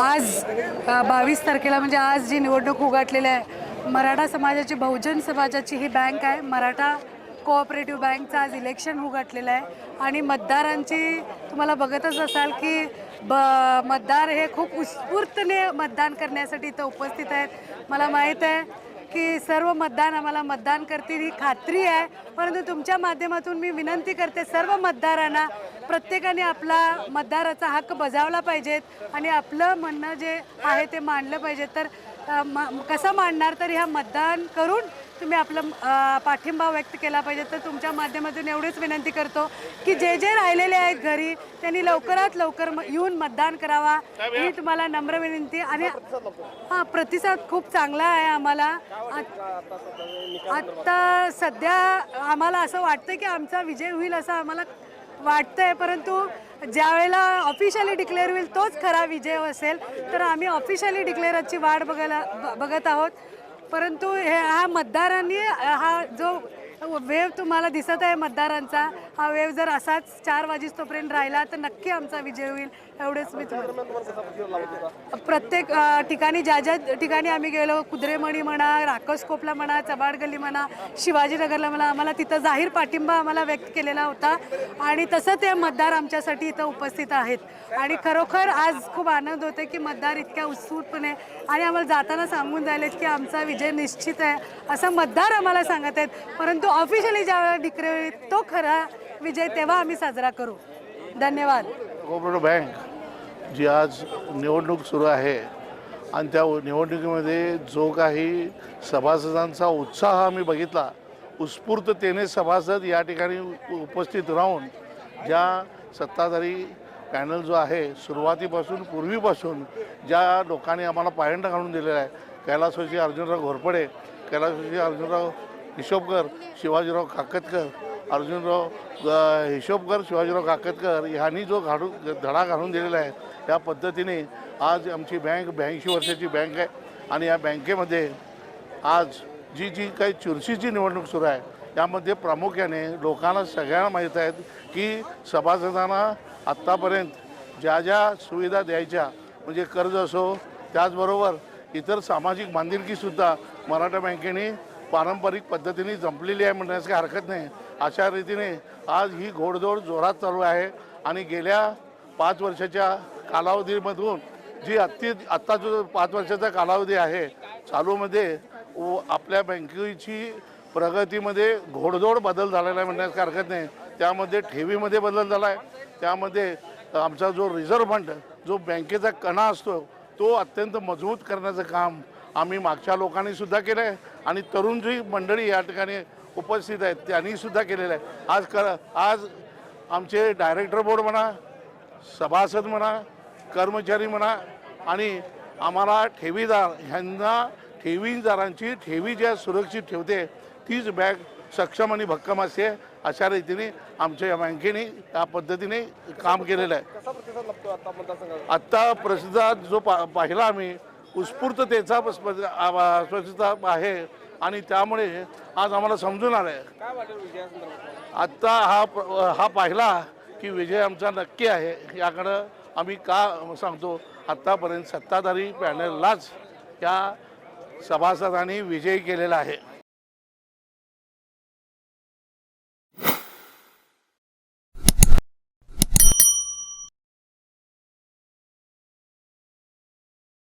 आज बावीस तारखेला म्हणजे आज जी निवडणूक उघडलेली आहे मराठा समाजाची बहुजन समाजाची ही बँक आहे. मराठा कोऑपरेटिव्ह बँकचं आज इलेक्शन उघडलेलं आहे. आणि मतदारांची तुम्हाला बघतच असाल की ब मतदार हे खूप उत्स्फूर्तने मतदान करण्यासाठी इथं उपस्थित आहेत. मला माहीत आहे की सर्व मतदान आम्हाला मतदान करतील ही खात्री आहे. परंतु तुमच्या माध्यमातून मी विनंती करते सर्व मतदारांना प्रत्येकाने आपला मतदाराचा हक्क बजावला पाहिजेत आणि आपलं म्हणणं जे आहे ते मांडलं पाहिजे. तर म- कसं मांडणार? तर ह्या मतदान करून तुम्ही आपलं पाठिंबा व्यक्त केला पाहिजे तर तुमच्या माध्यमातून एवढीच विनंती करतो की जे जे राहिलेले आहेत घरी त्यांनी लवकरात लवकर येऊन मतदान करावा. ही तुम्हाला नम्र विनंती आणि हां प्रतिसाद खूप चांगला आहे आम्हाला. आत- आत्ता सध्या आम्हाला असं वाटतं की आमचा विजय होईल असं आम्हाला वाटतंय परंतु ज्या वेळेला ऑफिशियली डिक्लेअर होईल तोच खरा विजय असेल. तर आम्ही ऑफिशियली डिक्लेअरची वाट बघायला बघत आहोत. परंतु हे हा मतदारांनी हा जो हो, वेव तुम्हाला दिसत आहे मतदारांचा. हा वेव जर असाच चार वाजेस्तोपर्यंत राहिला तर नक्की आमचा विजय होईल एवढेच मी तुम्हाला प्रत्येक ठिकाणी ज्या ज्या ठिकाणी आम्ही गेलो कुद्रेमणी म्हणा राकसकोपला म्हणा चबाड गल्ली म्हणा शिवाजीनगरला म्हणा आम्हाला तिथं जाहीर पाठिंबा आम्हाला व्यक्त केलेला होता. आणि तसं ते मतदार आमच्यासाठी इथं उपस्थित आहेत. आणि खरोखर आज खूप आनंद होतो की मतदार इतक्या उत्सुकपणे आणि आम्हाला जाताना सांगून जायलेत की आमचा विजय निश्चित आहे. असं मतदार आम्हाला सांगत आहेत. परंतु ऑफिशियली ज्यावेळेला डिक्लेअर होईल तो खरा विजय तेव्हा आम्ही साजरा करू. धन्यवाद. कोऑपरेटिव्ह बँक जी आज निवडणूक सुरू आहे आणि त्या निवडणुकीमध्ये जो काही सभासदांचा उत्साह आम्ही बघितला उत्स्फूर्ततेने सभासद या ठिकाणी उपस्थित राहून ज्या सत्ताधारी पॅनल जो आहे सुरुवातीपासून पूर्वीपासून ज्या लोकांनी आम्हाला पायंडा घालून दिलेला आहे कैलासवासी अर्जुनराव घोरपडे कैलासवासी अर्जुनराव हिशोबकर शिवाजीराव काकतकर अर्जुनराव हिशोबकर शिवाजीराव काकतकर ह्यांनी जो घाडू धडा घालून दिलेला आहे त्या पद्धतीने आज आमची बँक ब्याऐंशी वर्षाची बँक आहे आणि या बँकेमध्ये आज जी जी काही चुरशीची निवडणूक सुरू आहे त्यामध्ये प्रामुख्याने लोकांना सगळ्यांना माहीत आहेत की सभासदांना आत्तापर्यंत ज्या ज्या सुविधा द्यायच्या म्हणजे कर्ज असो त्याचबरोबर इतर सामाजिक बांधिलकीसुद्धा मराठा बँकेने पारंपरिक पद्धतीने जमलेली आहे म्हणण्यास काही हरकत नाही. अशा रीतीने आज ही घोडदौड जोरात चालू आहे आणि गेल्या पाच वर्षाच्या कालावधीमधून जी अति आत्ता जो पाच वर्षाचा कालावधी आहे चालूमध्ये व आपल्या बँकेची प्रगतीमध्ये घोडदौड बदल झालेला आहे म्हणण्यास काही हरकत नाही. त्यामध्ये ठेवीमध्ये बदल झाला आहे त्यामध्ये आमचा जो रिझर्व्ह फंड जो बँकेचा कणा असतो तो अत्यंत मजबूत करण्याचं काम आम्ही मागच्या लोकांनी सुद्धा केलं आहे आणि तरुण जी मंडळी या ठिकाणी उपस्थित आहेत त्यांनी सुद्धा केलेलं आहे. आज कर आज आमचे डायरेक्टर बोर्ड म्हणा सभासद म्हणा कर्मचारी म्हणा आणि आम्हाला ठेवीदार ह्यांना ठेवीदारांची ठेवी ज्या सुरक्षित ठेवते तीच बँक सक्षम आणि भक्कम असते अशा रीतीने आमच्या या बँकेने या पद्धतीने काम केलेलं आहे. आत्ता प्रतिसाद जो पा पाहिला आम्ही उत्स्फूर्ततेचा प्रतिसाद आहे आणि त्यामुळे आज आम्हाला समजून आलं आहे आत्ता हा हा पाहिला की विजय आमचा नक्की आहे. याकडं आम्ही का सांगतो? आत्तापर्यंत सत्ताधारी पॅनललाच या सभासदांनी विजयी केलेला आहे.